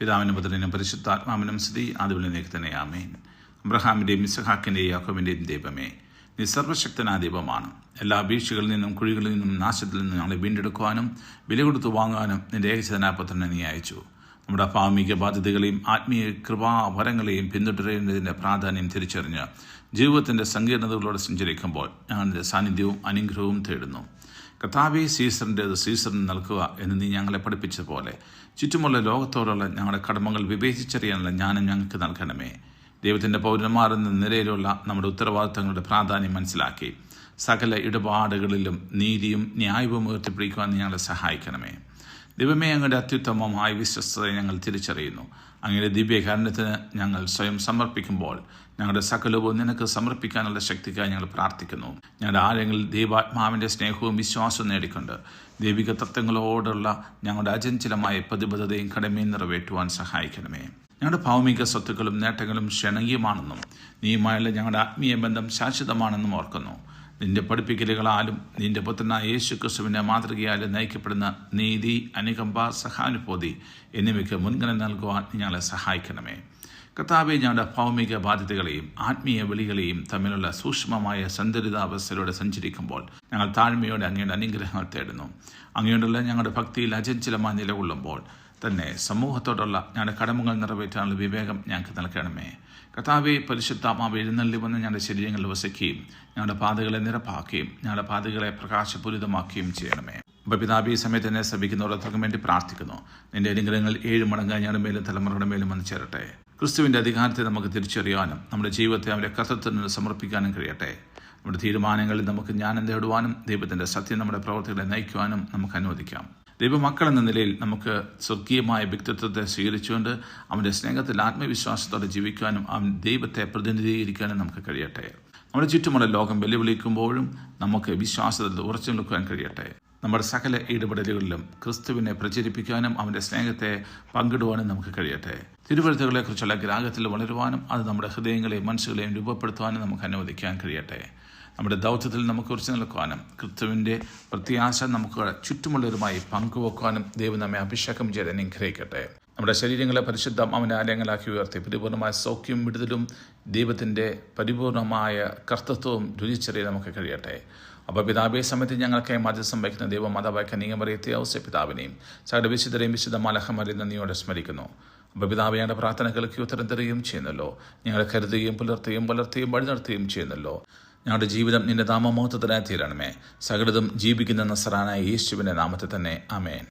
പിതാവിനും പുത്രനും പരിശുദ്ധാത്മാവിനും സ്തുതി. അതുപോലെ തന്നെ ആമേൻ. അബ്രഹാമിന്റെയും ഇസഹാക്കിന്റെയും യാക്കോബിന്റെയും ദൈവമേ നിസർവശക്തനാ ദൈവമാണ്. എല്ലാ വീഴ്ചകളിൽ നിന്നും കുഴികളിൽ നിന്നും നാശത്തിൽ നിന്നും ഞങ്ങളെ വീണ്ടെടുക്കുവാനും വില കൊടുത്തു വാങ്ങാനും നിന്റെ ഏകചതനാപത്രനെ പുത്രനെ നീ അയച്ചു. നമ്മുടെ ഭാമിക ബാധ്യതകളെയും ആത്മീയ കൃപാവരങ്ങളെയും പിന്തുടരേണ്ടതിന്റെ പ്രാധാന്യം തിരിച്ചറിഞ്ഞ് ജീവിതത്തിന്റെ സങ്കീർണതകളോടെ സഞ്ചരിക്കുമ്പോൾ ഞങ്ങളുടെ സാന്നിധ്യവും അനുഗ്രഹവും തേടുന്നു. കർത്താവെ സീസറിന്റേത് സീസറിന് നൽകുക എന്ന് നീ ഞങ്ങളെ പഠിപ്പിച്ച പോലെ ചുറ്റുമുള്ള ലോകത്തോടുള്ള ഞങ്ങളുടെ കടമകൾ വിവേചിച്ചറിയാനുള്ള ജ്ഞാനം ഞങ്ങൾക്ക് നൽകണമേ. ദൈവത്തിന്റെ പൗരന്മാർ എന്ന നിലയിലുള്ള നമ്മുടെ ഉത്തരവാദിത്തങ്ങളുടെ പ്രാധാന്യം മനസ്സിലാക്കി. സകല ഇടപാടുകളിലും നീതിയും ന്യായവും ഉയർത്തിപ്പിടിക്കുവാൻ ഞങ്ങളെ സഹായിക്കണമേ. ദൈവമേ അങ്ങയുടെ അത്യുത്തമമായ വിശ്വസ്തതയെ ഞങ്ങൾ തിരിച്ചറിയുന്നു. അങ്ങയുടെ ദിവ്യകാരണത്തിന് ഞങ്ങൾ സ്വയം സമർപ്പിക്കുമ്പോൾ ഞങ്ങളുടെ സകലവും നിനക്ക് സമർപ്പിക്കാനുള്ള ശക്തിക്കായി ഞങ്ങൾ പ്രാർത്ഥിക്കുന്നു. ഞങ്ങളുടെ ആഴങ്ങളിൽ ദൈവാത്മാവിന്റെ സ്നേഹവും വിശ്വാസവും നേടിക്കൊണ്ട് ദൈവിക തത്വങ്ങളോടുള്ള ഞങ്ങളുടെ അചഞ്ചലമായ പ്രതിബദ്ധതയും കടമയും നിറവേറ്റുവാൻ സഹായിക്കണമേ. ഞങ്ങളുടെ ഭൗമിക സ്വത്തുക്കളും നേട്ടങ്ങളും ക്ഷണീയമാണെന്നും നീയുമായുള്ള ഞങ്ങളുടെ ആത്മീയ ബന്ധം ശാശ്വതമാണെന്നും ഓർക്കുന്നു. നിന്റെ പഠിപ്പിക്കലുകളാലും നിന്റെ പുത്രനായ യേശു ക്രിസ്തുവിന്റെ മാതൃകയാലും നയിക്കപ്പെടുന്ന നീതി അനുകമ്പ സഹാനുഭൂതി എന്നിവയ്ക്ക് മുൻഗണന നൽകുവാൻ ഞങ്ങളെ സഹായിക്കണമേ. കർത്താവെ ഞങ്ങളുടെ ഭൗമിക ബാധ്യതകളെയും ആത്മീയ വിളികളെയും തമ്മിലുള്ള സൂക്ഷ്മമായ സന്തുലിതാവസ്ഥയിലൂടെ സഞ്ചരിക്കുമ്പോൾ ഞങ്ങൾ താഴ്മയോടെ അങ്ങയുടെ അനുഗ്രഹങ്ങൾ തേടുന്നു. അങ്ങയോടുള്ള ഞങ്ങളുടെ ഭക്തിയിൽ അചഞ്ചലമായി നിലകൊള്ളുമ്പോൾ തന്നെ സമൂഹത്തോടുള്ള ഞങ്ങളുടെ കടമകൾ നിറവേറ്റാനുള്ള വിവേകം ഞങ്ങൾക്ക് നൽകണമേ. കഥാവെ പരിശുദ്ധാത്മാവ് എഴുന്നള്ളി വന്ന് ഞങ്ങളുടെ ശരീരങ്ങളിൽ വസിക്കുകയും ഞങ്ങളുടെ പാതകളെ നിരപ്പാക്കുകയും ഞങ്ങളുടെ പാതകളെ പ്രകാശപൂരിതമാക്കുകയും ചെയ്യണമേ. ഈ സമയത്ത് എന്നെ ഓരോരുത്തർക്കും വേണ്ടി പ്രാർത്ഥിക്കുന്നു. നിന്റെ അനുഗ്രഹങ്ങൾ ഏഴ് മടങ്ങ് ഞങ്ങളുടെ മേലും തലമുറയുടെ മേലും വന്ന് ചേരട്ടെ. ക്രിസ്തുവിന്റെ അധികാരത്തെ നമുക്ക് തിരിച്ചറിയാനും നമ്മുടെ ജീവിതത്തെ അവരെ കഥത്തിന് സമർപ്പിക്കാനും കഴിയട്ടെ. നമ്മുടെ തീരുമാനങ്ങളിൽ നമുക്ക് ജ്ഞാനം നേടുവാനും ദൈവത്തിന്റെ സത്യം നമ്മുടെ പ്രവർത്തികളെ നയിക്കുവാനും നമുക്ക് അനുവദിക്കാം. ദൈവമക്കൾ എന്ന നിലയിൽ നമുക്ക് സ്വർഗീയമായ വ്യക്തിത്വത്തെ സ്വീകരിച്ചുകൊണ്ട് അവന്റെ സ്നേഹത്തിൽ ആത്മവിശ്വാസത്തോടെ ജീവിക്കാനും അവൻ ദൈവത്തെ പ്രതിനിധീകരിക്കാനും നമുക്ക് കഴിയട്ടെ. നമ്മുടെ ചുറ്റുമുള്ള ലോകം വെല്ലുവിളിക്കുമ്പോഴും നമുക്ക് വിശ്വാസത്തിൽ ഉറച്ചു നിൽക്കുവാൻ കഴിയട്ടെ. നമ്മുടെ സകല ഇടപെടലുകളിലും ക്രിസ്തുവിനെ പ്രചരിപ്പിക്കാനും അവന്റെ സ്നേഹത്തെ പങ്കിടുവാനും നമുക്ക് കഴിയട്ടെ. തിരുവഴുത്തുകളെക്കുറിച്ചുള്ള ഗ്രാഹത്തിൽ വളരുവാനും അത് നമ്മുടെ ഹൃദയങ്ങളെയും മനസ്സുകളെയും രൂപപ്പെടുത്തുവാനും നമുക്ക് അനുവദിക്കാൻ കഴിയട്ടെ. നമ്മുടെ ദൗത്യത്തിൽ നമുക്ക് ഉറച്ചു നിൽക്കുവാനും ക്രിസ്തുവിന്റെ പ്രത്യാശ നമുക്ക് ചുറ്റുമുള്ളവരുമായി പങ്കുവെക്കുവാനും ദൈവം നമ്മെ അഭിഷേകം ചെയ്ത് അനുഗ്രഹിക്കട്ടെ. നമ്മുടെ ശരീരങ്ങളെ പരിശുദ്ധ അവന്റെ ആലയങ്ങളാക്കി ഉയർത്തി പരിപൂർണമായ സൗഖ്യം വിടുതലും ദൈവത്തിന്റെ പരിപൂർണമായ കർത്തത്വവും രുചിച്ചറിയാൻ നമുക്ക് കഴിയട്ടെ. അപ്പോൾ പിതാബെ സമയത്ത് ഞങ്ങൾക്കായി മധ്യസ്ഥം വയ്ക്കുന്ന ദൈവം മതവാക്യ നിയമറിയത്തെ ഔസ്യ പിതാവിനെയും സകല വിശുദ്ധരെയും വിശുദ്ധ മലഹമരി നന്ദിയോടെ സ്മരിക്കുന്നു. അപ്പോൾ ഞങ്ങളുടെ പ്രാർത്ഥനകൾക്ക് ഉത്തരം തരികയും ചെയ്യുന്നല്ലോ. ഞങ്ങളെ കരുതുകയും പുലർത്തുകയും പുലർത്തുകയും വഴി നടത്തുകയും ചെയ്യുന്നല്ലോ. ഞങ്ങളുടെ ജീവിതം നിന്റെ നാമമഹത്വത്തിനായി തീരണമേ. സകലതും ജീവിക്കുന്ന നസറാനായ യേശുവിന്റെ നാമത്തിൽ തന്നെ. അമേൻ